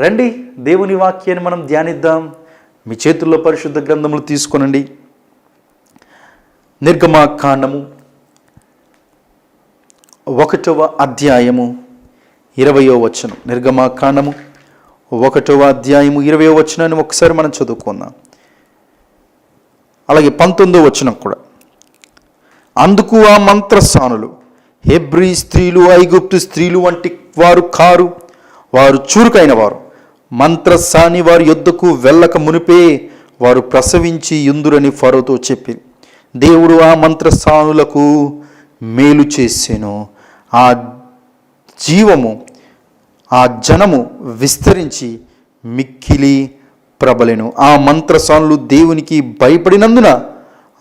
రండి దేవుని వాక్యాన్ని మనం ధ్యానిద్దాం. మీ చేతుల్లో పరిశుద్ధ గ్రంథములు తీసుకొనండి. నిర్గమాకాండము ఒకటవ అధ్యాయము ఇరవయో వచనం. నిర్గమాకాండము ఒకటవ అధ్యాయము ఇరవయో వచనాన్ని ఒకసారి మనం చదువుకుందాం. అలాగే పంతొమ్మిదో వచనం కూడా. అందుకు ఆ మంత్రస్థానులు హెబ్రీ స్త్రీలు ఐగుప్తు స్త్రీలు వంటి వారు కారు వారు చురుకైన వారు. మంత్రసాని వారి యొద్దకు వెళ్ళక మునిపే వారు ప్రసవించి ఇందురని ఫరోతో చెప్పి దేవుడు ఆ మంత్రస్థానులకు మేలు చేసెను. ఆ జీవము ఆ జనము విస్తరించి మిక్కిలి ప్రబలెను. ఆ మంత్రసానులు దేవునికి భయపడినందున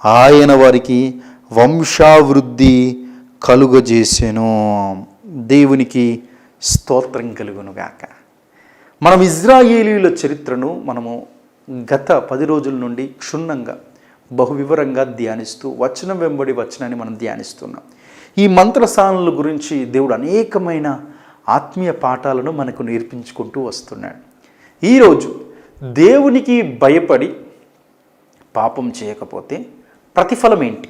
ఆయన వారికి వంశావృద్ధి కలుగజేసెను. దేవునికి స్తోత్రం కలుగునుగాక. మనం ఇజ్రాయేలీల చరిత్రను మనము గత పది రోజుల నుండి క్షుణ్ణంగా బహువివరంగా ధ్యానిస్తూ వచనం వెంబడి వచనాన్ని మనం ధ్యానిస్తున్నాం. ఈ మంత్రసానుల గురించి దేవుడు అనేకమైన ఆత్మీయ పాఠాలను మనకు నేర్పించుకుంటూ వస్తున్నాడు. ఈరోజు దేవునికి భయపడి పాపం చేయకపోతే ప్రతిఫలం ఏంటి?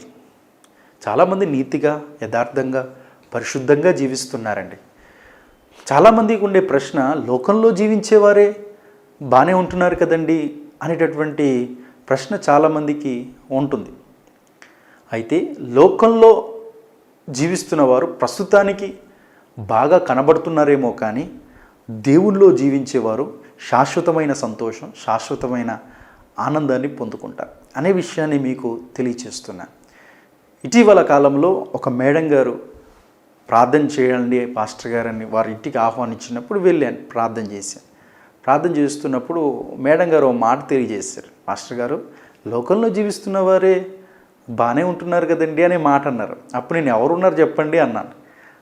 చాలామంది నీతిగా యథార్థంగా పరిశుద్ధంగా జీవిస్తున్నారండి. చాలామందికి ఉండే ప్రశ్న లోకంలో జీవించేవారే బాగానే ఉంటున్నారు కదండి అనేటటువంటి ప్రశ్న చాలామందికి ఉంటుంది. అయితే లోకంలో జీవిస్తున్న వారు ప్రస్తుతానికి బాగా కనబడుతున్నారేమో కానీ దేవుల్లో జీవించేవారు శాశ్వతమైన సంతోషం శాశ్వతమైన ఆనందాన్ని పొందుకుంటారు అనే విషయాన్ని మీకు తెలియచేస్తున్నాను ఇటీవల కాలంలో ఒక మేడం గారు ప్రార్థన చేయండి పాస్టర్ గారని వారి ఇంటికి ఆహ్వానించినప్పుడు వెళ్ళాను ప్రార్థన చేశాను. ప్రార్థన చేస్తున్నప్పుడు మేడం గారు ఒక మాట తెలియజేశారు. మాస్టర్ గారు లోకంలో జీవిస్తున్న వారే బాగానే ఉంటున్నారు కదండి అనే మాట అన్నారు. అప్పుడు నేను ఎవరున్నారు చెప్పండి అన్నాను.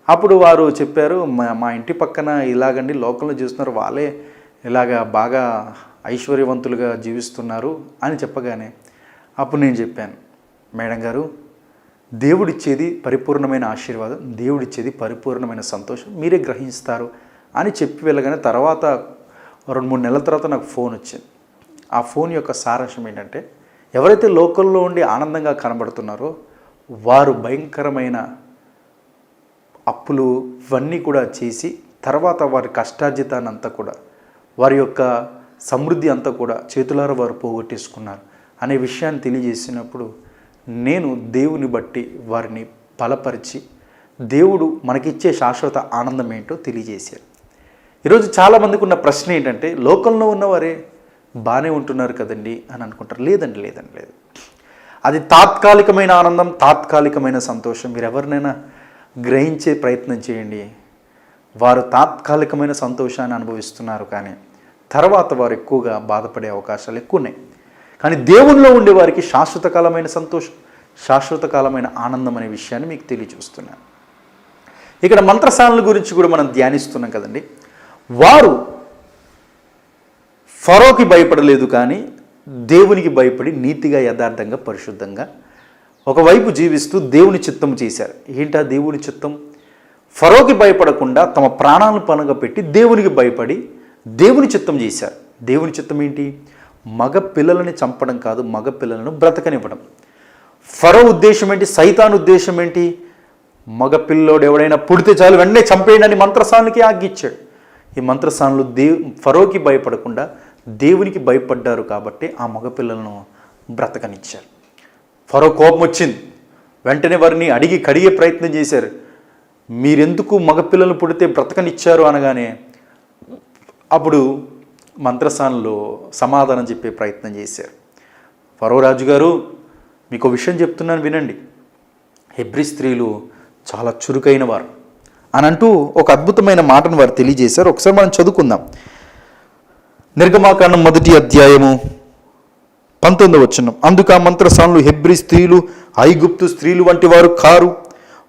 అప్పుడు వారు చెప్పారు మా మా ఇంటి పక్కన ఇలాగండి లోకంలో జీవిస్తున్నారు వాళ్ళే ఇలాగా బాగా ఐశ్వర్యవంతులుగా జీవిస్తున్నారు అని చెప్పగానే అప్పుడు నేను చెప్పాను. మేడం గారు దేవుడిచ్చేది పరిపూర్ణమైన ఆశీర్వాదం దేవుడిచ్చేది పరిపూర్ణమైన సంతోషం మీరే గ్రహిస్తారు అని చెప్పి వెళ్ళగానే తర్వాత రెండు మూడు నెలల తర్వాత నాకు ఫోన్ వచ్చింది. ఆ ఫోన్ యొక్క సారాంశం ఏంటంటే ఎవరైతే లోకల్లో ఉండి ఆనందంగా కనబడుతున్నారో వారు భయంకరమైన అప్పులు ఇవన్నీ కూడా చేసి తర్వాత వారి కష్టార్జితాన్ని అంతా కూడా వారి యొక్క సమృద్ధి అంతా కూడా చేతులారా వారు పోగొట్టేసుకున్నారు అనే విషయాన్ని తెలియజేసినప్పుడు నేను దేవుని బట్టి వారిని బలపరిచి దేవుడు మనకిచ్చే శాశ్వత ఆనందం ఏంటో తెలియజేశారు ఈరోజు చాలామందికి ఉన్న ప్రశ్న ఏంటంటే లోకంలో ఉన్నవారే బాగానే ఉంటున్నారు కదండి అని అనుకుంటారు. లేదండి లేదండి లేదు. అది తాత్కాలికమైన ఆనందం తాత్కాలికమైన సంతోషం. మీరు ఎవరినైనా గ్రహించే ప్రయత్నం చేయండి. వారు తాత్కాలికమైన సంతోషాన్ని అనుభవిస్తున్నారు కానీ తర్వాత వారు ఎక్కువగా బాధపడే అవకాశాలు ఎక్కువ ఉన్నాయి కానీ దేవునిలో ఉండే వారికి సంతోషం శాశ్వతకాలమైన ఆనందం అనే విషయాన్ని మీకు తెలియజేస్తున్నాను. ఇక్కడ మంత్రశాలల గురించి కూడా మనం ధ్యానిస్తున్నాం కదండి. వారు ఫరోకి భయపడలేదు కానీ దేవునికి భయపడి నీతిగా యథార్థంగా పరిశుద్ధంగా ఒకవైపు జీవిస్తూ దేవుని చిత్తం చేశారు. ఏంటా దేవుని చిత్తం? ఫరోకి భయపడకుండా తమ ప్రాణాలను పనుగా పెట్టి దేవునికి భయపడి దేవుని చిత్తం చేశారు. దేవుని చిత్తం ఏంటి? మగ పిల్లలని చంపడం కాదు మగ పిల్లలను బ్రతకనివ్వడం. ఫరో ఉద్దేశం ఏంటి? సైతాన్ ఉద్దేశం ఏంటి? మగ పిల్లోడు ఎవడైనా పుడితే చాలు వెంటనే చంపేయండి అని మంత్రస్థానానికి ఆగిచ్చాడు ఈ మంత్రసానులు దేవ్ ఫరోకి భయపడకుండా దేవునికి భయపడ్డారు కాబట్టి ఆ మగపిల్లలను బ్రతకనిచ్చారు. ఫరో కోపం వచ్చింది. వెంటనే వారిని అడిగి కడిగే ప్రయత్నం చేశారు. మీరెందుకు మగపిల్లలు పుడితే బ్రతకనిచ్చారు అనగానే అప్పుడు మంత్రస్థానంలో సమాధానం చెప్పే ప్రయత్నం చేశారు. ఫరోరాజు గారు మీకు విషయం చెప్తున్నాను వినండి. హెబ్రి స్త్రీలు చాలా చురుకైన వారు. అని అంటూ ఒక అద్భుతమైన మాటను వారు తెలియజేశారు. ఒకసారి మనం చదువుకుందాం. నిర్గమాకాండం మొదటి అధ్యాయము పంతొమ్మిది వచ్చిన అందుకు ఆ మంత్రస్థానులు హెబ్రి స్త్రీలు ఐగుప్తు స్త్రీలు వంటి వారు కారు.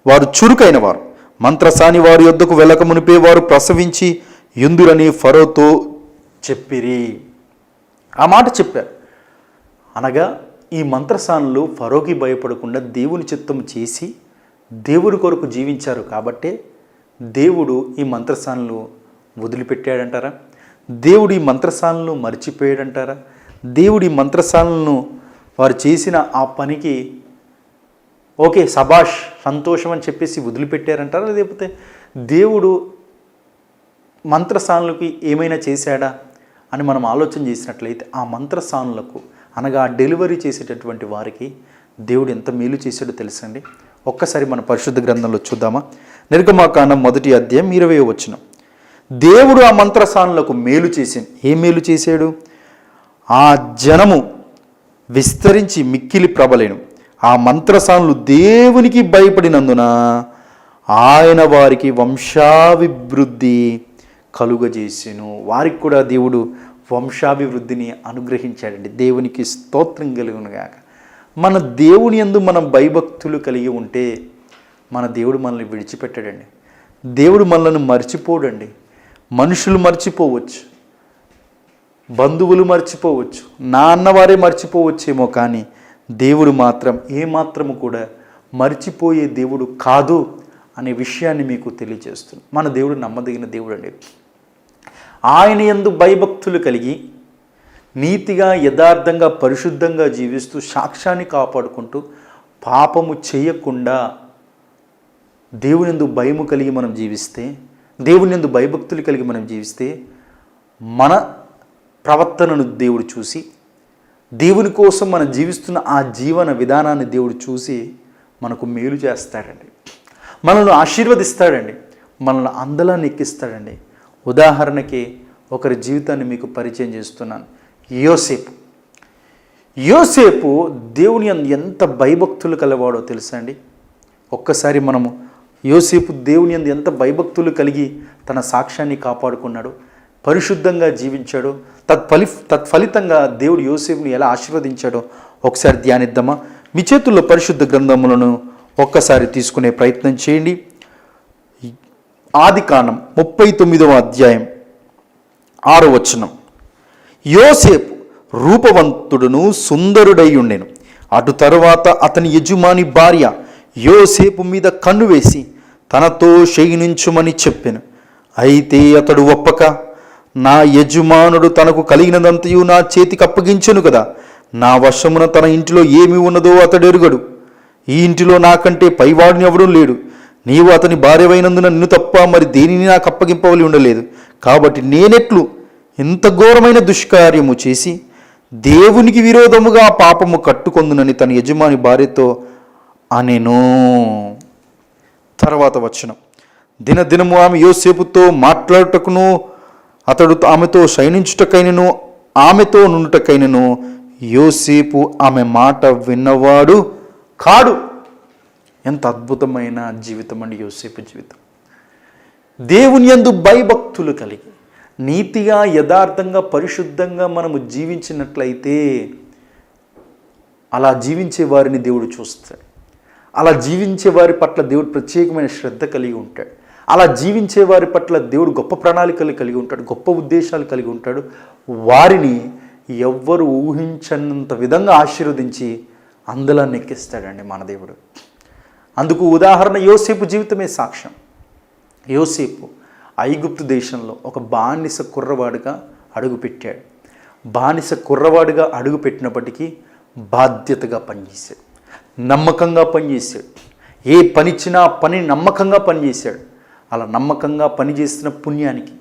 వారు చురుకైన వారు. మంత్రసాని వారి యొద్దకు వెళ్ళక మునిపే వారు ప్రసవించి ఎందురని ఫరోతో చెప్పిరి. ఆ మాట చెప్పారు. అనగా ఈ మంత్రసానులు ఫరోకి భయపడకుండా దేవుని చిత్తం చేసి దేవుడి కొరకు జీవించారు కాబట్టే దేవుడు ఈ మంత్రసానులు వదిలిపెట్టాడంటారా? దేవుడి మంత్రసాలను మర్చిపోయాడంటారా? దేవుడి మంత్రసాలను వారు చేసిన ఆ పనికి ఓకే సభాష్ సంతోషం అని చెప్పేసి వదిలిపెట్టారంటారా? లేకపోతే దేవుడు మంత్రసానులకి ఏమైనా చేశాడా? అని మనం ఆలోచన చేసినట్లయితే ఆ మంత్రస్థానులకు అనగా డెలివరీ చేసేటటువంటి వారికి దేవుడు ఎంత మేలు చేశాడో తెలుసండి. ఒక్కసారి మన పరిశుద్ధ గ్రంథంలో చూద్దామా? నిర్గమాకాండం మొదటి అధ్యాయం ఇరవై వచ్చిన దేవుడు ఆ మంత్రస్థానులకు మేలు చేసింది ఏ మేలు చేశాడు? ఆ జనము విస్తరించి మిక్కిలి ప్రబలేను. ఆ మంత్రసానులు దేవునికి భయపడినందున ఆయన వారికి వంశాభివృద్ధి కలుగజేసెను. వారికి కూడా దేవుడు వంశాభివృద్ధిని అనుగ్రహించాడండి. దేవునికి స్తోత్రం కలుగునుగాక మన దేవుని యందు మనం భయభక్తులు కలిగి ఉంటే మన దేవుడు మనల్ని విడిచిపెట్టాడండి. దేవుడు మనల్ని మర్చిపోడండి. మనుషులు మర్చిపోవచ్చు. బంధువులు మర్చిపోవచ్చు. నా అన్నవారే మర్చిపోవచ్చేమో కానీ దేవుడు మాత్రం ఏమాత్రము కూడా మర్చిపోయే దేవుడు కాదు అనే విషయాన్ని మీకు తెలియజేస్తుంది మన దేవుడు నమ్మదగిన దేవుడు అండి ఆయన ఎందు భయభక్తులు కలిగి నీతిగా యథార్థంగా పరిశుద్ధంగా జీవిస్తూ సాక్ష్యాన్ని కాపాడుకుంటూ పాపము చేయకుండా దేవునిందు భయము కలిగి మనం జీవిస్తే దేవునిందు భయభక్తులు కలిగి మనం జీవిస్తే మన ప్రవర్తనను దేవుడు చూసి దేవుని కోసం మనం జీవిస్తున్న ఆ జీవన విధానాన్ని దేవుడు చూసి మనకు మేలు చేస్తాడండి. మనల్ని ఆశీర్వదిస్తాడండి. మనల్ని అందలాన్ని ఎక్కిస్తాడండి. ఉదాహరణకి ఒకరి జీవితాన్ని మీకు పరిచయం చేస్తున్నాను. యోసేపు. యోసేపు దేవుని యందు ఎంత భయభక్తులు కలవాడో తెలుసా అండి? ఒక్కసారి మనము యోసేపు దేవుని అందు ఎంత భయభక్తులు కలిగి తన సాక్ష్యాన్ని కాపాడుకున్నాడు పరిశుద్ధంగా జీవించాడు తత్ఫలి తత్ఫలితంగా దేవుడు యోసేపుని ఎలా ఆశీర్వదించాడో ఒకసారి ధ్యానిద్దామా? మీ చేతుల్లో పరిశుద్ధ గ్రంథములను ఒక్కసారి తీసుకునే ప్రయత్నం చేయండి. ఆది కాండం ముప్పై తొమ్మిదవ అధ్యాయం ఆరో వచనం. యోసేపు రూపవంతుడును సుందరుడై ఉండెను. అటు తరువాత అతని యజమాని భార్య యోసేపు మీద కన్ను వేసి తనతో క్షయించుమని చెప్పాను. అయితే అతడు ఒప్పక నా యజమానుడు తనకు కలిగినదంతయు నా చేతికి అప్పగించను కదా నా వశమున తన ఇంటిలో ఏమి ఉన్నదో అతడు ఎరుగడు. ఈ ఇంటిలో నాకంటే పైవాడిని ఎవడూ లేడు. నీవు అతని భార్యవైనందున నిన్ను తప్ప మరి దేనిని నాకు అప్పగింపవలి ఉండలేదు. కాబట్టి నేనెట్లు ఇంత ఘోరమైన దుష్కార్యము చేసి దేవునికి విరోధముగా పాపము కట్టుకొందునని తన యజమాని భార్యతో అనెను. తర్వాత వచనం. దినదినము ఆమె యోసేపుతో మాట్లాడుటకును అతడు ఆమెతో శయనించుటకైనను ఆమెతో నుండుటకైనను యోసేపు ఆమె మాట విన్నవాడు కాడు. ఎంత అద్భుతమైన జీవితం అండి యోసేపు జీవితం. దేవుని యందు భయభక్తులు కలిగి నీతిగా యథార్థంగా పరిశుద్ధంగా మనము జీవించినట్లయితే అలా జీవించే వారిని దేవుడు చూస్తాడు. అలా జీవించే వారి పట్ల దేవుడు ప్రత్యేకమైన శ్రద్ధ కలిగి ఉంటాడు. అలా జీవించే వారి పట్ల దేవుడు గొప్ప ప్రణాళికలు కలిగి ఉంటాడు గొప్ప ఉద్దేశాలు కలిగి ఉంటాడు. వారిని ఎవ్వరు ఊహించనంత విధంగా ఆశీర్వదించి అందులో నెక్కిస్తాడండి మన దేవుడు. అందుకు ఉదాహరణ యోసేపు జీవితమే సాక్ష్యం. యోసేపు ఐగుప్తు దేశంలో ఒక బానిస కుర్రవాడుగా అడుగుపెట్టాడు. బానిస కుర్రవాడుగా అడుగుపెట్టినప్పటికీ బాధ్యతగా పనిచేశాడు. నమ్మకంగా పనిచేశాడు. ఏ పనిచ్చినా పని నమ్మకంగా పనిచేశాడు. అలా నమ్మకంగా పనిచేసిన పుణ్యానికి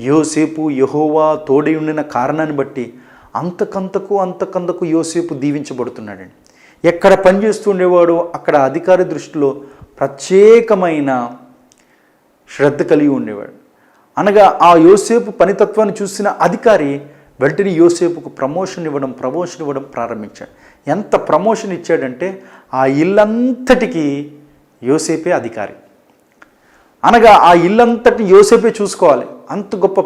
యోసేపు యహోవా తోడై ఉండిన కారణాన్ని బట్టి అంతకంతకు అంతకంతకు యోసేపు దీవించబడుతున్నాడండి. ఎక్కడ పనిచేస్తుండేవాడో అక్కడ అధికారి దృష్టిలో ప్రత్యేకమైన శ్రద్ధ కలిగి ఉండేవాడు. అనగా ఆ యోసేపు పనితత్వాన్ని చూసిన అధికారి వెంటనే యోసేపుకు ప్రమోషన్ ఇవ్వడం ప్రమోషన్ ఇవ్వడం ప్రారంభించాడు. ఎంత ప్రమోషన్ ఇచ్చాడంటే ఆ ఇల్లంతటికి యోసేపే అధికారి. అనగా ఆ ఇల్లంతటిని యోసేపే చూసుకోవాలి. అంత గొప్ప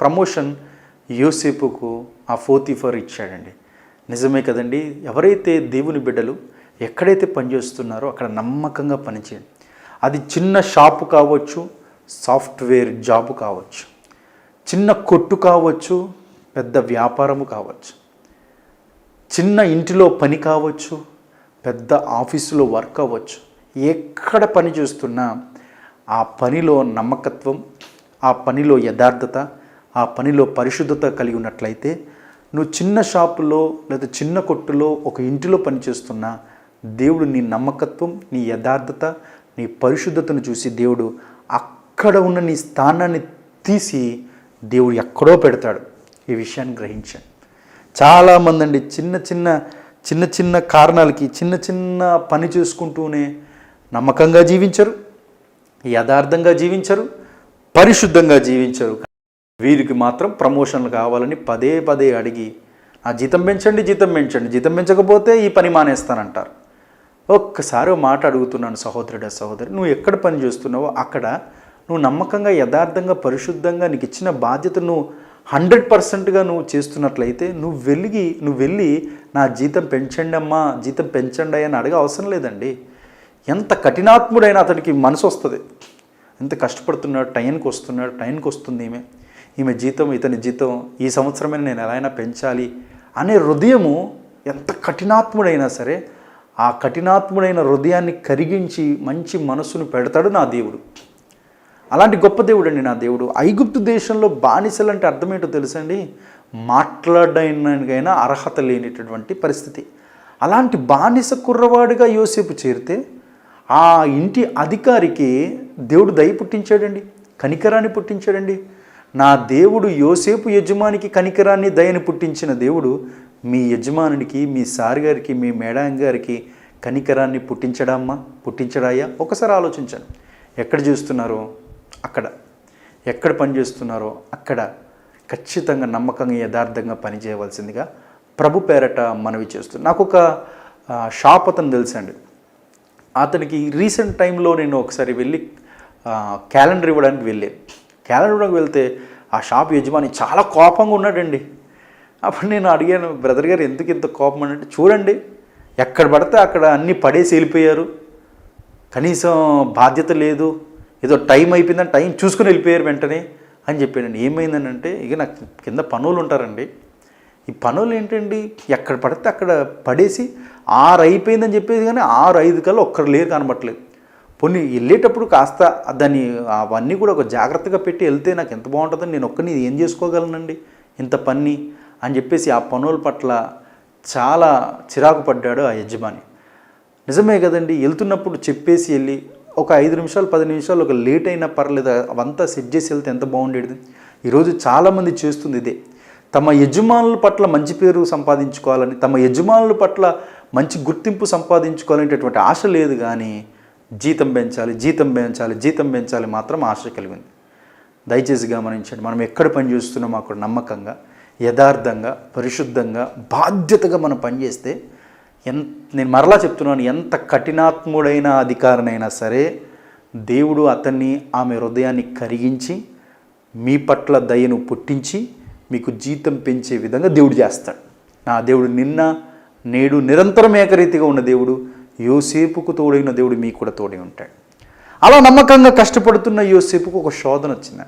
ప్రమోషన్ యోసేపుకు ఆ ఫోర్తిఫర్ ఇచ్చాడండి. నిజమే కదండి. ఎవరైతే దేవుని బిడ్డలు ఎక్కడైతే పనిచేస్తున్నారో అక్కడ నమ్మకంగా పనిచేయండి అది చిన్న షాపు కావచ్చు సాఫ్ట్వేర్ జాబ్ కావచ్చు చిన్న కొట్టు కావచ్చు పెద్ద వ్యాపారము కావచ్చు చిన్న ఇంటిలో పని కావచ్చు పెద్ద ఆఫీసులో వర్క్ అవ్వచ్చు ఎక్కడ పని చేస్తున్నా ఆ పనిలో నమ్మకత్వం ఆ పనిలో యథార్థత ఆ పనిలో పరిశుద్ధత కలిగి ఉన్నట్లయితే నువ్వు చిన్న షాపులో లేదా చిన్న కొట్టులో ఒక ఇంటిలో పనిచేస్తున్నా దేవుడు నీ నమ్మకత్వం నీ యథార్థత నీ పరిశుద్ధతను చూసి దేవుడు అక్కడ ఉన్న నీ స్థానాన్ని తీసి దేవుడు ఎక్కడో పెడతాడు. ఈ విషయాన్ని గ్రహించాను చాలామంది అండి చిన్న చిన్న చిన్న చిన్న కారణాలకి చిన్న చిన్న పని చేసుకుంటూనే నమ్మకంగా జీవించరు యథార్థంగా జీవించరు పరిశుద్ధంగా జీవించరు. వీరికి మాత్రం ప్రమోషన్లు కావాలని పదే పదే అడిగి ఆ జీతం పెంచండి జీతం పెంచండి జీతం పెంచకపోతే ఈ పని మానేస్తానంటారు. ఒక్కసారి మాట అడుగుతున్నాను సహోదరుడ సహోదరి నువ్వు ఎక్కడ పని చేస్తున్నావో అక్కడ నువ్వు నమ్మకంగా యథార్థంగా పరిశుద్ధంగా నీకు ఇచ్చిన బాధ్యత నువ్వు హండ్రెడ్ పర్సెంట్గా నువ్వు చేస్తున్నట్లయితే నువ్వు వెలిగి నువ్వు వెళ్ళి నా జీతం పెంచండి అమ్మా జీతం పెంచండి అని అడగ అవసరం లేదండి. ఎంత కఠినాత్ముడైనా అతనికి మనసు వస్తుంది. ఎంత కష్టపడుతున్నాడు టైంకి వస్తున్నాడు టైంకి వస్తుంది ఈమె. ఈమె జీతం ఇతని జీతం ఈ సంవత్సరమే నేను ఎలా అయినా పెంచాలి అనే హృదయము ఎంత కఠినాత్ముడైనా సరే ఆ కఠినాత్ముడైన హృదయాన్ని కరిగించి మంచి మనసును పెడతాడు నా దేవుడు. అలాంటి గొప్ప దేవుడు అండి నా దేవుడు. ఐగుప్తు దేశంలో బానిసలు అంటే అర్థమేంటో తెలుసండి? మాట్లాడడానికైనా అర్హత లేనిటటువంటి పరిస్థితి. అలాంటి బానిస కుర్రవాడిగా యోసేపు చేరితే ఆ ఇంటి అధికారికి దేవుడు దయ పుట్టించాడండి కనికరాన్ని పుట్టించాడండి. నా దేవుడు యోసేపు యజమానికి కనికరాన్ని దయని పుట్టించిన దేవుడు మీ యజమానునికి మీ సార్ గారికి మీ మేడం గారికి కనికరాన్ని పుట్టించడమ్మా పుట్టించడాయా ఒకసారి ఆలోచించండి. ఎక్కడ చూస్తున్నారో? అక్కడ. ఎక్కడ పని చేస్తున్నారో? అక్కడ. ఖచ్చితంగా నమ్మకంగా యథార్థంగా పనిచేయవలసిందిగా ప్రభు పేరట మనవి చేస్తుంది నాకు ఒక షాప్ అతను తెలుసండి. అతనికి రీసెంట్ టైంలో నేను ఒకసారి వెళ్ళి క్యాలెండర్ ఇవ్వడానికి వెళ్ళాను. క్యాలెండర్లోకి వెళ్తే ఆ షాప్ యజమాని చాలా కోపంగా ఉన్నాడండి. అప్పుడు నేను అడిగాను బ్రదర్ గారు ఎందుకు ఇంత కోపం అని అంటే చూడండి ఎక్కడ పడితే అక్కడ అన్నీ పడేసి వెళ్ళిపోయారు. కనీసం బాధ్యత లేదు. ఏదో టైం అయిపోయిందని టైం చూసుకుని వెళ్ళిపోయారు వెంటనే. అని చెప్పానండి ఏమైందని అంటే ఇక నాకు కింద పనులు ఉంటారండి. ఈ పనులు ఏంటండి? ఎక్కడ పడితే అక్కడ పడేసి ఆరు అయిపోయిందని చెప్పేసి కానీ ఆరు ఐదు కల్లా ఒక్కరు లేరు కనబట్టలేదు పొన్ని వెళ్ళేటప్పుడు కాస్త దాన్ని అవన్నీ కూడా ఒక జాగ్రత్తగా పెట్టి వెళ్తే నాకు ఎంత బాగుంటుందని నేను ఒక్కని ఏం చేసుకోగలనండి? ఇంత పని అని చెప్పేసి ఆ పనుల పట్ల చాలా చిరాకు పడ్డాడు ఆ యజమాని. నిజమే కదండి వెళ్తున్నప్పుడు చెప్పేసి వెళ్ళి ఒక ఐదు నిమిషాలు పది నిమిషాలు ఒక లేట్ అయినా పర్లేదు అవంతా సెట్ చేసి వెళ్తే ఎంత బాగుండేది? ఈరోజు చాలామంది చేస్తుంది ఇదే. తమ యజమానుల పట్ల మంచి పేరు సంపాదించుకోవాలని తమ యజమానుల పట్ల మంచి గుర్తింపు సంపాదించుకోవాలనేటటువంటి ఆశ లేదు కానీ జీతం పెంచాలి జీతం పెంచాలి జీతం పెంచాలి మాత్రం ఆశ కలిగింది. దయచేసి గమనించండి మనం ఎక్కడ పని చేస్తున్నామో అక్కడ నమ్మకంగా యథార్థంగా పరిశుద్ధంగా బాధ్యతగా మనం పనిచేస్తే ఎంత నేను మరలా చెప్తున్నాను ఎంత కఠినాత్ముడైన అధికారినైనా సరే దేవుడు అతన్ని ఆమె హృదయాన్ని కరిగించి మీ పట్ల దయను పుట్టించి మీకు జీతం పెంచే విధంగా దేవుడు చేస్తాడు. నా దేవుడు నిన్న నేడు నిరంతరం ఏకరీతిగా ఉన్న దేవుడు యోసేపుకు తోడైన దేవుడు మీకు కూడా తోడై ఉంటాడు. అలా నమ్మకంగా కష్టపడుతున్న యోసేపుకు ఒక శోధన వచ్చింది.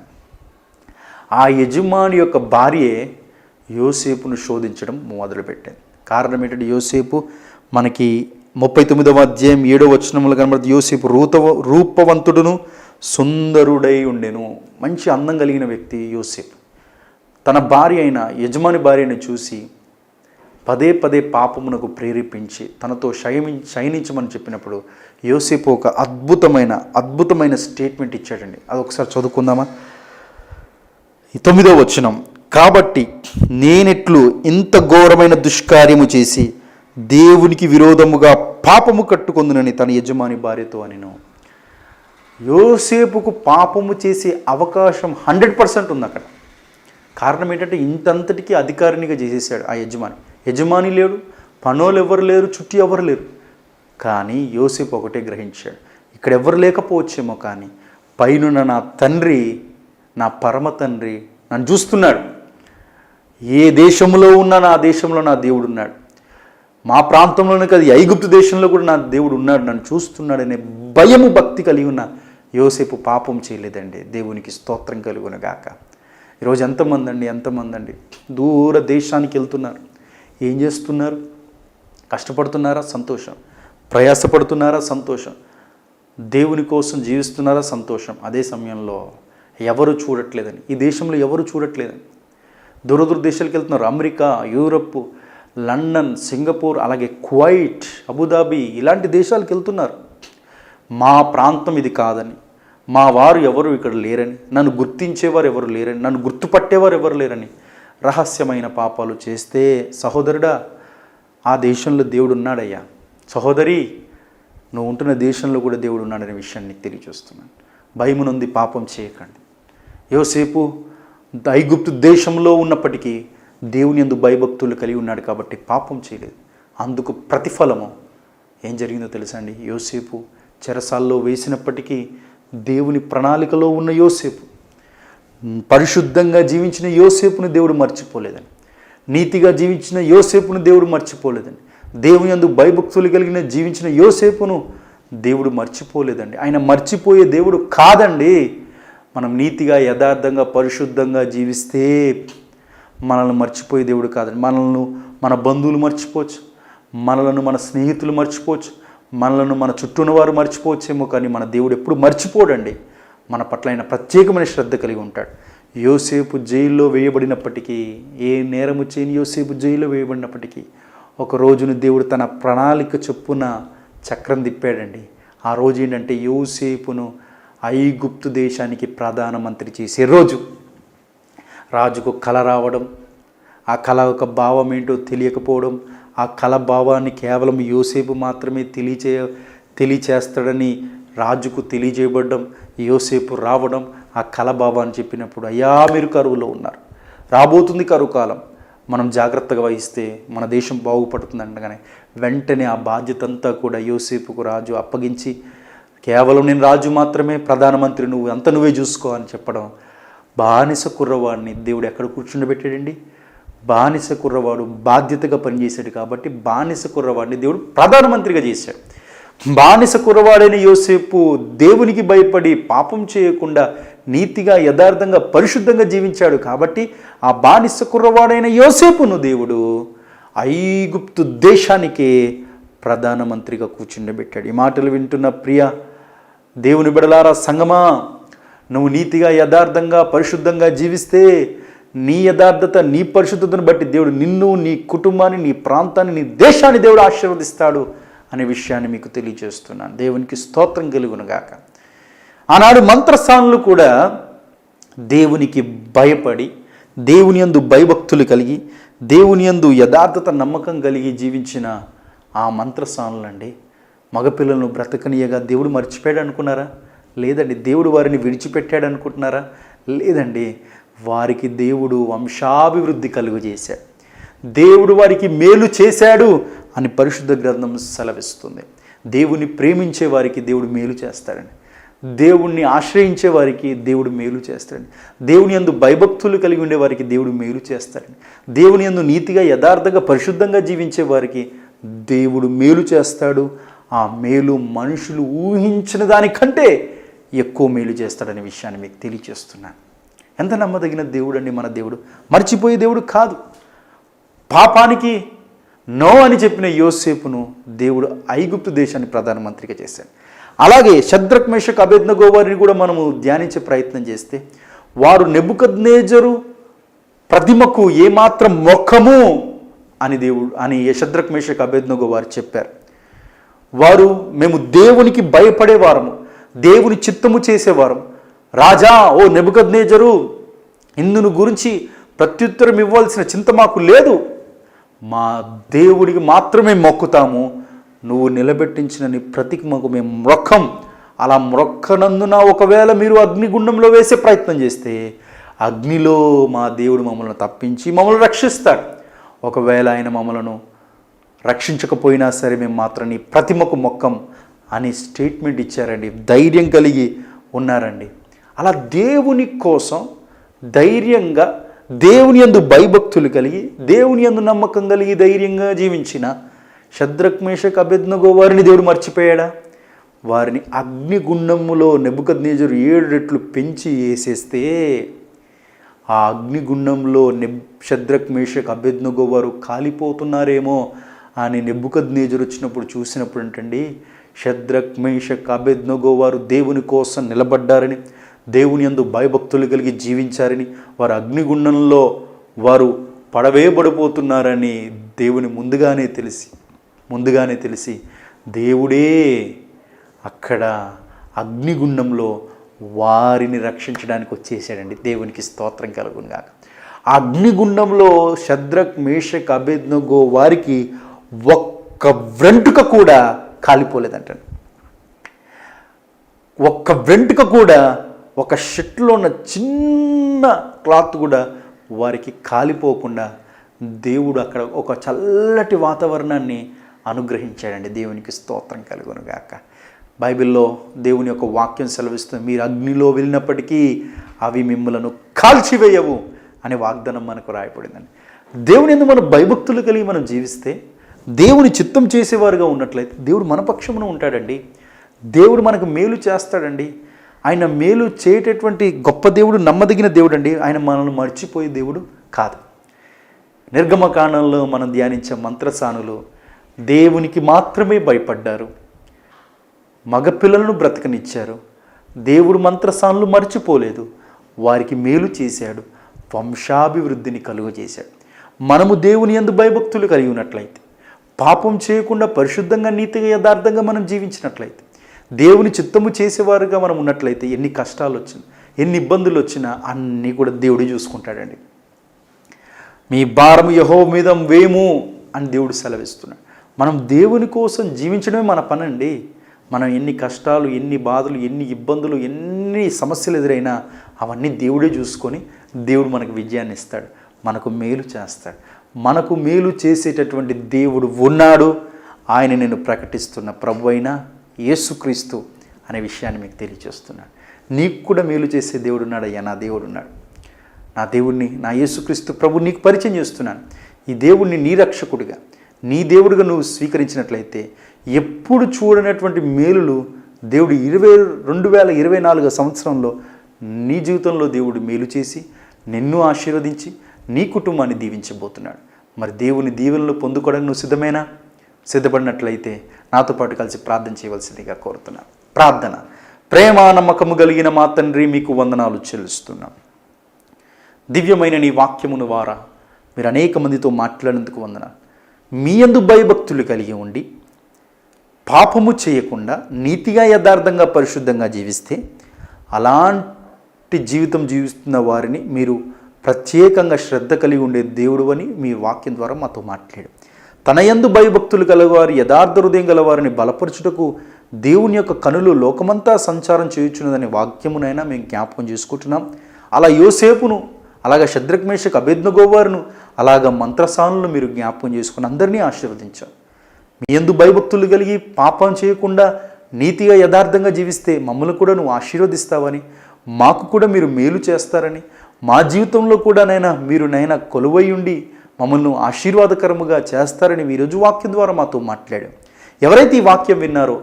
ఆ యజమాని యొక్క భార్యే యోసేపును శోధించడం మొదలుపెట్టింది. కారణం ఏంటంటే యోసేపు మనకి ముప్పై తొమ్మిదవ అధ్యాయం ఏడో వచనములు కనబడుతుంది. యోసేపు రూతవ రూపవంతుడును సుందరుడై ఉండెను. మంచి అందం కలిగిన వ్యక్తి యోసేపు. తన భార్య అయిన యజమాని భార్యను చూసి పదే పదే పాపమునకు ప్రేరేపించి తనతో శయమి శయనించమని చెప్పినప్పుడు యోసేపు ఒక అద్భుతమైన అద్భుతమైన స్టేట్మెంట్ ఇచ్చాడండి. అది ఒకసారి చదువుకుందామా? తొమ్మిదో వచనం. కాబట్టి నేనెట్లు ఇంత ఘోరమైన దుష్కార్యము చేసి దేవునికి విరోధముగా పాపము కట్టుకొందునని తన యజమాని భార్యతో అనిను. యోసేపుకు పాపము చేసే అవకాశం హండ్రెడ్ పర్సెంట్ ఉంది అక్కడ కారణం ఏంటంటే ఇంతంతటికీ అధికారినిగా చేసేసాడు ఆ యజమాని. యజమాని లేడు పనోలు ఎవరు లేరు చుట్టూ ఎవరు లేరు. కానీ యోసేపు ఒకటే గ్రహించాడు ఇక్కడ ఎవరు లేకపోవచ్చేమో కానీ పైనున్న నా తండ్రి నా పరమ తండ్రి నన్ను చూస్తున్నాడు. ఏ దేశంలో ఉన్నా నా దేశంలో నా దేవుడు ఉన్నాడు మా ప్రాంతంలోనే కాదు ఐగుప్తు దేశంలో కూడా నా దేవుడు ఉన్నాడు నన్ను చూస్తున్నాడనే భయము భక్తి కలిగి ఉన్న యోసేపు పాపం చేయలేదండి. దేవునికి స్తోత్రం కలుగునగాక ఈరోజు ఎంతమంది అండి ఎంతమంది అండి దూర దేశానికి వెళ్తున్నారు. ఏం చేస్తున్నారు? కష్టపడుతున్నారా? సంతోషం. ప్రయాసపడుతున్నారా? సంతోషం. దేవుని కోసం జీవిస్తున్నారా? సంతోషం. అదే సమయంలో ఎవరు చూడట్లేదని. ఈ దేశంలో ఎవరు చూడట్లేదని. దూరదూర దేశాలకు వెళ్తున్నారు అమెరికా యూరప్ లండన్ సింగపూర్ అలాగే కువైట్ అబుదాబి ఇలాంటి దేశాలకు వెళ్తున్నారు. మా ప్రాంతం ఇది కాదని. మా వారు ఎవరు ఇక్కడ లేరని. నన్ను గుర్తించేవారు ఎవరు లేరని. నన్ను గుర్తుపట్టేవారు ఎవరు లేరని. రహస్యమైన పాపాలు చేస్తే సహోదరుడా ఆ దేశంలో దేవుడు ఉన్నాడయ్యా. సహోదరి నువ్వు ఉంటున్న దేశంలో కూడా దేవుడు ఉన్నాడనే విషయాన్ని నీకు తెలియజేస్తున్నాను. భయమునుంది పాపం చేయకండి. యోసేపు ఐగుప్తు దేశంలో ఉన్నప్పటికీ దేవుని ఎందు భయభక్తులు కలిగి ఉన్నాడు కాబట్టి పాపం చేయలేదు. అందుకు ప్రతిఫలము ఏం జరిగిందో తెలుసా అండి? యోసేపు చెరసాల్లో వేసినప్పటికీ దేవుని ప్రణాళికలో ఉన్న యోసేపు పరిశుద్ధంగా జీవించిన యోసేపుని దేవుడు మర్చిపోలేదని నీతిగా జీవించిన యోసేపును దేవుడు మర్చిపోలేదని దేవుని యందు భయభక్తులు కలిగిన జీవించిన యోసేపును దేవుడు మర్చిపోలేదండి. ఆయన మర్చిపోయే దేవుడు కాదండి. మనం నీతిగా యథార్థంగా పరిశుద్ధంగా జీవిస్తే మనల్ని మర్చిపోయే దేవుడు కాదండి. మనల్ని మన బంధువులు మర్చిపోవచ్చు. మనలను మన స్నేహితులు మర్చిపోవచ్చు. మనలను మన చుట్టూ వారు మర్చిపోవచ్చేమో కానీ మన దేవుడు ఎప్పుడు మర్చిపోడండి. మన పట్ల ఆయన ప్రత్యేకమైన శ్రద్ధ కలిగి ఉంటాడు. యోసేపు జైల్లో వేయబడినప్పటికీ ఏ నేరము చేయని యోసేపు జైల్లో వేయబడినప్పటికీ ఒక రోజున దేవుడు తన ప్రణాళిక చొప్పున చక్రం తిప్పాడండి. ఆ రోజు ఏంటంటే యోసేపును ఐగుప్తు దేశానికి ప్రధానమంత్రి చేసే రోజు. రాజుకు కళ రావడం ఆ కళ యొక్క భావం ఏంటో తెలియకపోవడం ఆ కళ భావాన్ని కేవలం యోసేపు మాత్రమే తెలియచే తెలియచేస్తాడని రాజుకు తెలియజేయబడడం యోసేపు రావడం ఆ కలబాబా అని చెప్పినప్పుడు అయ్యా మీరు కరువులో ఉన్నారు. రాబోతుంది కరువు కాలం. మనం జాగ్రత్తగా వహిస్తే మన దేశం బాగుపడుతుంది అనగానే వెంటనే ఆ బాధ్యత అంతా కూడా యోసేపుకు రాజు అప్పగించి కేవలం నేను రాజు మాత్రమే ప్రధానమంత్రి నువ్వు అంత నువ్వే చూసుకో అని చెప్పడం. బానిస కుర్రవాడిని దేవుడు ఎక్కడ కూర్చుండబెట్టాడండి? బానిస కుర్రవాడు బాధ్యతగా పనిచేశాడు కాబట్టి బానిస కుర్రవాడిని దేవుడు ప్రధానమంత్రిగా చేశాడు. బానిస కురవాడైన యోసేపు దేవునికి భయపడి పాపం చేయకుండా నీతిగా యథార్థంగా పరిశుద్ధంగా జీవించాడు కాబట్టి ఆ బానిస కుర్రవాడైన యోసేపును దేవుడు ఐగుప్తు దేశానికే ప్రధానమంత్రిగా కూర్చుండబెట్టాడు. ఈ మాటలు వింటున్న ప్రియ దేవుని బిడలారా సంగమా నువ్వు నీతిగా యథార్థంగా పరిశుద్ధంగా జీవిస్తే నీ యథార్థత నీ పరిశుద్ధతను బట్టి దేవుడు నిన్ను నీ కుటుంబాన్ని నీ ప్రాంతాన్ని నీ దేశాన్ని దేవుడు ఆశీర్వదిస్తాడు. అనే విషయాన్ని మీకు తెలియజేస్తున్నాను. దేవునికి స్తోత్రం కలుగునుగాక. ఆనాడు మంత్రస్థానులు కూడా దేవునికి భయపడి దేవుని యందు భయభక్తులు కలిగి దేవుని యందు యథార్థత నమ్మకం కలిగి జీవించిన ఆ మంత్రస్థానులండి మగపిల్లలను బ్రతకనీయగా దేవుడు మర్చిపోయాడు అనుకున్నారా? లేదండి దేవుడు వారిని విడిచిపెట్టాడు అనుకుంటున్నారా? లేదండి వారికి దేవుడు వంశాభివృద్ధి కలుగు చేశాడు దేవుడు వారికి మేలు చేశాడు అని పరిశుద్ధ గ్రంథం సెలవిస్తుంది. దేవుని ప్రేమించే వారికి దేవుడు మేలు చేస్తాడని దేవుణ్ణి ఆశ్రయించే వారికి దేవుడు మేలు చేస్తాడని దేవుని యందు భయభక్తులు కలిగి ఉండే వారికి దేవుడు మేలు చేస్తాడని దేవుని యందు నీతిగా యథార్థంగా పరిశుద్ధంగా జీవించే వారికి దేవుడు మేలు చేస్తాడు. ఆ మేలు మనుషులు ఊహించిన దానికంటే ఎక్కువ మేలు చేస్తాడనే విషయాన్ని మీకు తెలియచేస్తున్నాను ఎంత నమ్మదగిన దేవుడు అండి మన దేవుడు. మర్చిపోయే దేవుడు కాదు. పాపానికి నో అని చెప్పిన యోసేపును దేవుడు ఐగుప్తు దేశాన్ని ప్రధానమంత్రిగా చేశాడు. అలాగే శద్రక్ మేషక్ వారిని కూడా మనము ధ్యానించే ప్రయత్నం చేస్తే వారు నెబుకద్నేజరు ప్రతిమకు ఏమాత్రం మొక్కము అని దేవుడు అని శద్రక్ మేషక్ వారు చెప్పారు. వారు మేము దేవునికి భయపడేవారము దేవుని చిత్తము చేసేవారం రాజా ఓ నెబుకద్నేజరు ఇందును గురించి ప్రత్యుత్తరం ఇవ్వాల్సిన చింత మాకు లేదు. మా దేవుడికి మాత్రమే మొక్కుతాము. నువ్వు నిలబెట్టించిన నీ ప్రతిమకు మేము మొక్కం. అలా మొక్కనందున ఒకవేళ మీరు అగ్నిగుండంలో వేసే ప్రయత్నం చేస్తే అగ్నిలో మా దేవుడు మమ్మల్ని తప్పించి మమ్మల్ని రక్షిస్తాడు. ఒకవేళ ఆయన మమ్మలను రక్షించకపోయినా సరే మేము మాత్రం నీ ప్రతిమకు మొక్కం అని స్టేట్మెంట్ ఇచ్చారండి. ధైర్యం కలిగి ఉన్నారండి. అలా దేవుని కోసం ధైర్యంగా దేవుని యందు భయభక్తులు కలిగి దేవుని యందు నమ్మకం కలిగి ధైర్యంగా జీవించిన శద్రక్మేషక్ అభిజ్ఞగో వారిని దేవుడు మర్చిపోయాడా? వారిని అగ్నిగుండములో నెబుకద్నేజరు ఏడు రెట్లు పెంచి వేసేస్తే ఆ అగ్నిగుండంలో నెబ్ శద్రక్ మేషక్ అభ్యర్థనగో వారు కాలిపోతున్నారేమో అని నెబ్బుకద్నేజరు వచ్చినప్పుడు చూసినప్పుడు ఏంటండి? శద్రక్ మేషక్ అభ్యర్థనగో వారు దేవుని కోసం నిలబడ్డారని దేవుని యందు భయభక్తులు కలిగి జీవించారని వారు అగ్నిగుండంలో వారు పడవేయబడిపోతున్నారని దేవుని ముందుగానే తెలిసి ముందుగానే తెలిసి దేవుడే అక్కడ అగ్నిగుండంలో వారిని రక్షించడానికి వచ్చేసాడండి. దేవునికి స్తోత్రం కలుగునుగా అగ్నిగుండంలో శద్రక్ మేషక్ అభేద్నగో వారికి ఒక్క వెంట్రుక కూడా కాలిపోలేదంటండి. ఒక్క వెంట్రుక కూడా ఒక షర్ట్లో ఉన్న చిన్న క్లాత్ కూడా వారికి కాలిపోకుండా దేవుడు అక్కడ ఒక చల్లటి వాతావరణాన్ని అనుగ్రహించాడండి. దేవునికి స్తోత్రం కలుగును గాక బైబిల్లో దేవుని యొక్క వాక్యం సెలవిస్తుంది. మీరు అగ్నిలో వెళ్ళినప్పటికీ అవి మిమ్మలను కాల్చివేయవు అనే వాగ్దానం మనకు రాయబడిందండి. దేవుని ఎందుకు మనం భయభక్తులు కలిగి మనం జీవిస్తే దేవుని చిత్తం చేసేవారుగా ఉన్నట్లయితే దేవుడు మన పక్షమున ఉంటాడండి. దేవుడు మనకు మేలు చేస్తాడండి. ఆయన మేలు చేయటటువంటి గొప్ప దేవుడు నమ్మదగిన దేవుడు అండి ఆయన మనల్ని మర్చిపోయే దేవుడు కాదు. నిర్గమకాండంలో మనం ధ్యానించే మంత్రసానులు దేవునికి మాత్రమే భయపడ్డారు. మగపిల్లలను బ్రతకనిచ్చారు. దేవుడు మంత్రసానులు మర్చిపోలేదు. వారికి మేలు చేశాడు. వంశాభివృద్ధిని కలుగజేశాడు. మనము దేవుని యందు భయభక్తులు కలిగి ఉన్నట్లయితే పాపం చేయకుండా పరిశుద్ధంగా నీతిగా యథార్థంగా మనం జీవించినట్లయితే దేవుని చిత్తము చేసేవారుగా మనం ఉన్నట్లయితే ఎన్ని కష్టాలు వచ్చినా ఎన్ని ఇబ్బందులు వచ్చినా అన్నీ కూడా దేవుడు చూసుకుంటాడండి. మీ భారం యహో మీద వేము అని దేవుడు సెలవిస్తున్నాడు. మనం దేవుని కోసం జీవించడమే మన పని అండి మనం ఎన్ని కష్టాలు ఎన్ని బాధలు ఎన్ని ఇబ్బందులు ఎన్ని సమస్యలు ఎదురైనా అవన్నీ దేవుడే చూసుకొని దేవుడు మనకు విజయాన్ని ఇస్తాడు. మనకు మేలు చేస్తాడు. మనకు మేలు చేసేటటువంటి దేవుడు ఉన్నాడు. ఆయన నేను ప్రకటిస్తున్న ప్రభు అయినా యేసుక్రీస్తు అనే విషయాన్ని మీకు తెలియజేస్తున్నాడు. నీకు కూడా మేలు చేసే దేవుడు ఉన్నాడు అయ్యా నా దేవుడు ఉన్నాడు నా దేవుణ్ణి నా యేసుక్రీస్తు ప్రభు నీకు పరిచయం చేస్తున్నాను. ఈ దేవుణ్ణి నీ రక్షకుడిగా నీ దేవుడిగా నువ్వు స్వీకరించినట్లయితే ఎప్పుడు చూడనటువంటి మేలులు దేవుడు ఇరవై రెండు వేల ఇరవై నాలుగు సంవత్సరంలో నీ జీవితంలో దేవుడు మేలు చేసి నిన్ను ఆశీర్వదించి నీ కుటుంబాన్ని దీవించబోతున్నాడు. మరి దేవుని దీవెనలు పొందుకోవడానికి నువ్వు సిద్ధమేనా? సిద్ధపడినట్లయితే నాతో పాటు కలిసి ప్రార్థన చేయవలసిందిగా కోరుతున్నాను ప్రార్థన. ప్రేమ నమ్మకము కలిగిన మా తండ్రి మీకు వందనాలు చెల్లిస్తున్నాం. దివ్యమైన నీ వాక్యమును వారా. మీరు అనేక మందితో మాట్లాడినందుకు వందన మీ అందు భయభక్తులు కలిగి ఉండి పాపము చేయకుండా నీతిగా యథార్థంగా పరిశుద్ధంగా జీవిస్తే అలాంటి జీవితం జీవిస్తున్న వారిని మీరు ప్రత్యేకంగా శ్రద్ధ కలిగి ఉండే దేవుడు అని మీ వాక్యం ద్వారా మాతో మాట్లాడు. తన యందు భయభక్తులు గలవారు యథార్థ హృదయం గలవారిని బలపరచుటకు దేవుని యొక్క కనులు లోకమంతా సంచారం చేయుచున్నదనే వాక్యమునైనా మేము జ్ఞాపకం చేసుకుంటున్నాం. అలా యోసేపును అలాగ శద్రక్మేషకు అభిజ్ఞగోవారును అలాగ మంత్రసానులను మీరు జ్ఞాపకం చేసుకుని అందరినీ ఆశీర్వదించారు మీ ఎందు భయభక్తులు కలిగి పాపం చేయకుండా నీతిగా యథార్థంగా జీవిస్తే మమ్మల్ని కూడా నువ్వు ఆశీర్వదిస్తావని మాకు కూడా మీరు మేలు చేస్తారని మా జీవితంలో కూడా నైనా మీరు నైనా కొలువై ఉండి మమ్మల్ని ఆశీర్వాదకరముగా చేస్తారని మీ రోజు వాక్యం ద్వారా మాతో మాట్లాడాం. ఎవరైతే ఈ వాక్యం విన్నారో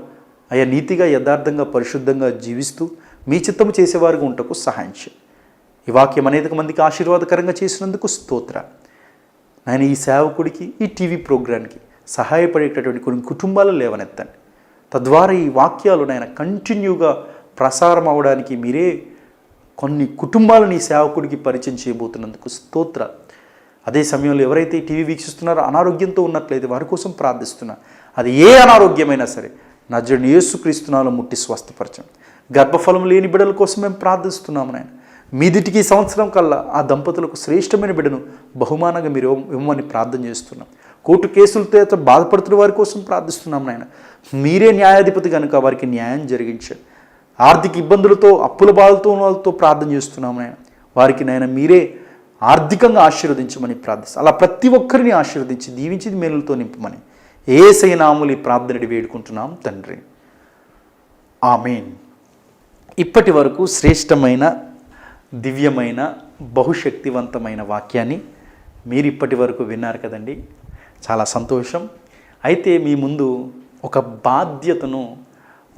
ఆయా నీతిగా యథార్థంగా పరిశుద్ధంగా జీవిస్తూ మీ చిత్తము చేసేవారుగా ఉంటకు సహాయం చేయండి ఈ వాక్యం అనేక మందికి ఆశీర్వాదకరంగా చేసినందుకు స్తోత్ర. నేను ఈ సేవకుడికి ఈ టీవీ ప్రోగ్రాంకి సహాయపడేటటువంటి కొన్ని కుటుంబాలు లేవనెత్తండి. తద్వారా ఈ వాక్యాలు నాయన కంటిన్యూగా ప్రసారం అవడానికి మీరే కొన్ని కుటుంబాలను ఈ సేవకుడికి పరిచయం చేయబోతున్నందుకు స్తోత్ర. అదే సమయంలో ఎవరైతే టీవీ వీక్షిస్తున్నారో అనారోగ్యంతో ఉన్నట్లయితే వారి కోసం ప్రార్థిస్తున్నా. అది ఏ అనారోగ్యమైనా సరే నజరుని యేసుక్రీస్తునాలో ముట్టి స్వస్థపరచం గర్భఫలం లేని బిడ్డల కోసం మేము ప్రార్థిస్తున్నాము నాయన. మీదిటికి సంవత్సరం కల్లా ఆ దంపతులకు శ్రేష్టమైన బిడ్డను బహుమానంగా మీరు ఇవ్వమని ప్రార్థన చేస్తున్నాం. కోర్టు కేసులతో బాధపడుతున్న వారి కోసం ప్రార్థిస్తున్నాం నాయన. మీరే న్యాయాధిపతి కనుక వారికి న్యాయం జరిగించండి. ఆర్థిక ఇబ్బందులతో అప్పుల బాధలతో ఉన్న వాళ్ళతో ప్రార్థన చేస్తున్నాం నాయన. వారికి నాయన మీరే ఆర్థికంగా ఆశీర్వదించమని ప్రార్థిస్తాం. అలా ప్రతి ఒక్కరిని ఆశీర్వదించి దీవించి మేలులతో నింపమని ఏ సైనాములు ఈ ప్రార్థనడి వేడుకుంటున్నాం తండ్రి. ఆమెన్. ఇప్పటి వరకు శ్రేష్టమైన దివ్యమైన బహుశక్తివంతమైన వాక్యాన్ని మీరు ఇప్పటి వరకు విన్నారు కదండి. చాలా సంతోషం. అయితే మీ ముందు ఒక బాధ్యతను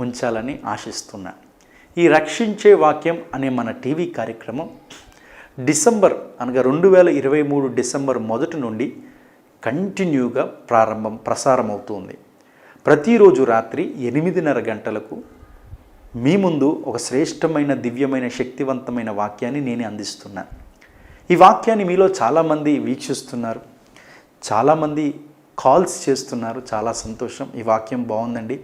ఉంచాలని ఆశిస్తున్నా. ఈ రక్షించే వాక్యం అనే మన టీవీ కార్యక్రమం డిసెంబర్ అనగా రెండు వేల ఇరవై మూడు డిసెంబర్ మొదటి నుండి కంటిన్యూగా ప్రారంభం ప్రసారం అవుతుంది ప్రతిరోజు రాత్రి ఎనిమిదిన్నర గంటలకు మీ ముందు ఒక శ్రేష్టమైన దివ్యమైన శక్తివంతమైన వాక్యాన్ని నేను అందిస్తున్నాను ఈ వాక్యాన్ని మీలో చాలామంది వీక్షిస్తున్నారు. చాలామంది కాల్స్ చేస్తున్నారు. చాలా సంతోషం. ఈ వాక్యం బాగుందండి.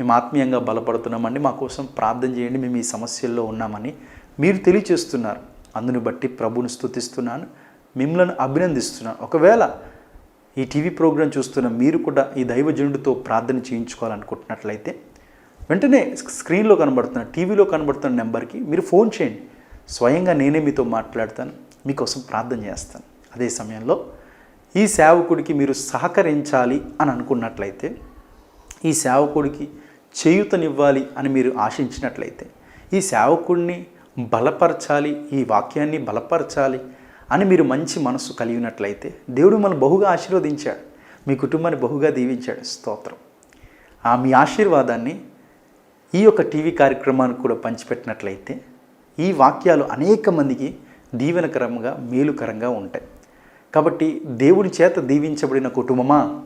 మేము ఆత్మీయంగా బలపడుతున్నామండి. మా కోసం ప్రార్థన చేయండి. మేము ఈ సమస్యల్లో ఉన్నామని మీరు తెలియచేస్తున్నారు. అందుని బట్టి ప్రభుని స్తుతిస్తున్నాను మిమ్మల్ని అభినందిస్తున్నాను ఒకవేళ ఈ టీవీ ప్రోగ్రాం చూస్తున్న మీరు కూడా ఈ దైవజనుడితో ప్రార్థన చేయించుకోవాలనుకుంటున్నట్లయితే వెంటనే స్క్రీన్లో కనబడుతున్న టీవీలో కనబడుతున్న నెంబర్కి మీరు ఫోన్ చేయండి. స్వయంగా నేనే మీతో మాట్లాడతాను మీకోసం ప్రార్థన చేస్తాను. అదే సమయంలో ఈ సేవకుడికి మీరు సహకరించాలి అని అనుకున్నట్లయితే ఈ సేవకుడికి చేయూతనివ్వాలి అని మీరు ఆశించినట్లయితే ఈ సేవకుడిని బలపరచాలి ఈ వాక్యాన్ని బలపరచాలి అని మీరు మంచి మనసు కలిగినట్లయితే దేవుడు మనల్ని బహుగా ఆశీర్వదించాడు. మీ కుటుంబాన్ని బహుగా దీవించాడు. స్తోత్రం. ఆ మీ ఆశీర్వాదాన్ని ఈ యొక్క టీవీ కార్యక్రమానికి కూడా పంచిపెట్టినట్లయితే ఈ వాక్యాలు అనేక మందికి దీవెనకరంగా మేలుకరంగా ఉంటాయి. కాబట్టి దేవుని చేత దీవించబడిన కుటుంబమా?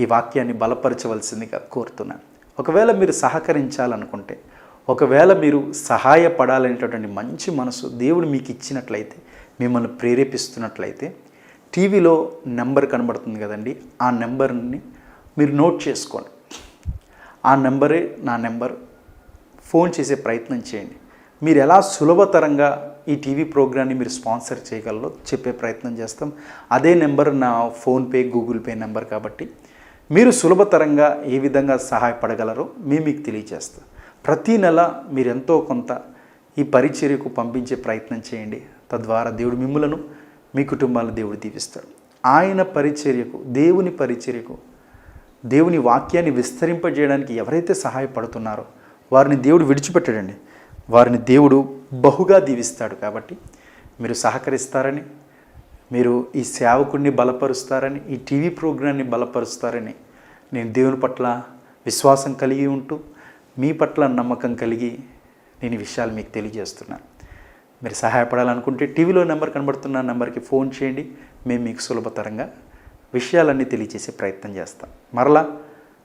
ఈ వాక్యాన్ని బలపరచవలసిందిగా కోరుతున్నాను. ఒకవేళ మీరు సహకరించాలనుకుంటే ఒకవేళ మీరు సహాయపడాలనేటటువంటి మంచి మనసు దేవుడు మీకు ఇచ్చినట్లయితే మిమ్మల్ని ప్రేరేపిస్తున్నట్లయితే టీవీలో నెంబర్ కనబడుతుంది కదండి ఆ నెంబర్ని మీరు నోట్ చేసుకోండి. ఆ నెంబరే నా నెంబర్. ఫోన్ చేసే ప్రయత్నం చేయండి. మీరు ఎలా సులభతరంగా ఈ టీవీ ప్రోగ్రాన్ని మీరు స్పాన్సర్ చేయగలరో చెప్పే ప్రయత్నం చేస్తాం. అదే నెంబర్ నా ఫోన్పే గూగుల్ పే నెంబర్ కాబట్టి మీరు సులభతరంగా ఏ విధంగా సహాయపడగలరో మేము మీకు తెలియజేస్తాం ప్రతీ నెల మీరెంతో కొంత ఈ పరిచర్యకు పంపించే ప్రయత్నం చేయండి. తద్వారా దేవుడు మిమ్ములను మీ కుటుంబాలను దేవుడు దీవిస్తాడు. ఆయన పరిచర్యకు దేవుని పరిచర్యకు దేవుని వాక్యాన్ని విస్తరింపజేయడానికి ఎవరైతే సహాయపడుతున్నారో వారిని దేవుడు విడిచిపెట్టడండి. వారిని దేవుడు బహుగా దీవిస్తాడు కాబట్టి మీరు సహకరిస్తారని మీరు ఈ సేవకుడిని బలపరుస్తారని ఈ టీవీ ప్రోగ్రాన్ని బలపరుస్తారని నేను దేవుని పట్ల విశ్వాసం కలిగి ఉంటూ మీ పట్ల నమ్మకం కలిగి నేను ఈ విషయాలు మీకు తెలియజేస్తున్నాను మీరు సహాయపడాలనుకుంటే టీవీలో నెంబర్ కనబడుతున్న నెంబర్కి ఫోన్ చేయండి. మేము మీకు సులభతరంగా విషయాలన్నీ తెలియజేసే ప్రయత్నం చేస్తాం. మరలా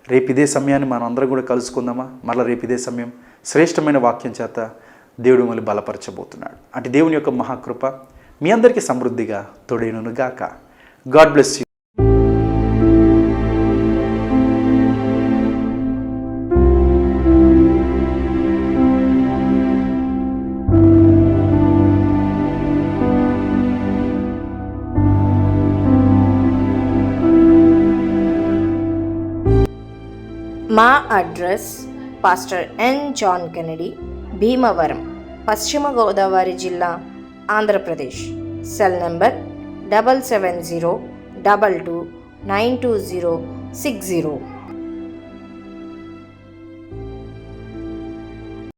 రేపు ఇదే సమయాన్ని మనం అందరం కూడా కలుసుకుందామా? మరలా రేపు ఇదే సమయం శ్రేష్టమైన వాక్యం చేత దేవుడు మళ్ళీ బలపరచబోతున్నాడు. అంటే దేవుని యొక్క మహాకృప మీ అందరికీ సమృద్ధిగా తొడైనను గాక. God bless you. Pastor N John Kennedy Bhimavaram పశ్చిమ గోదావరి జిల్లా Andhra Pradesh. Cell number double seven zero double two nine two zero six zero.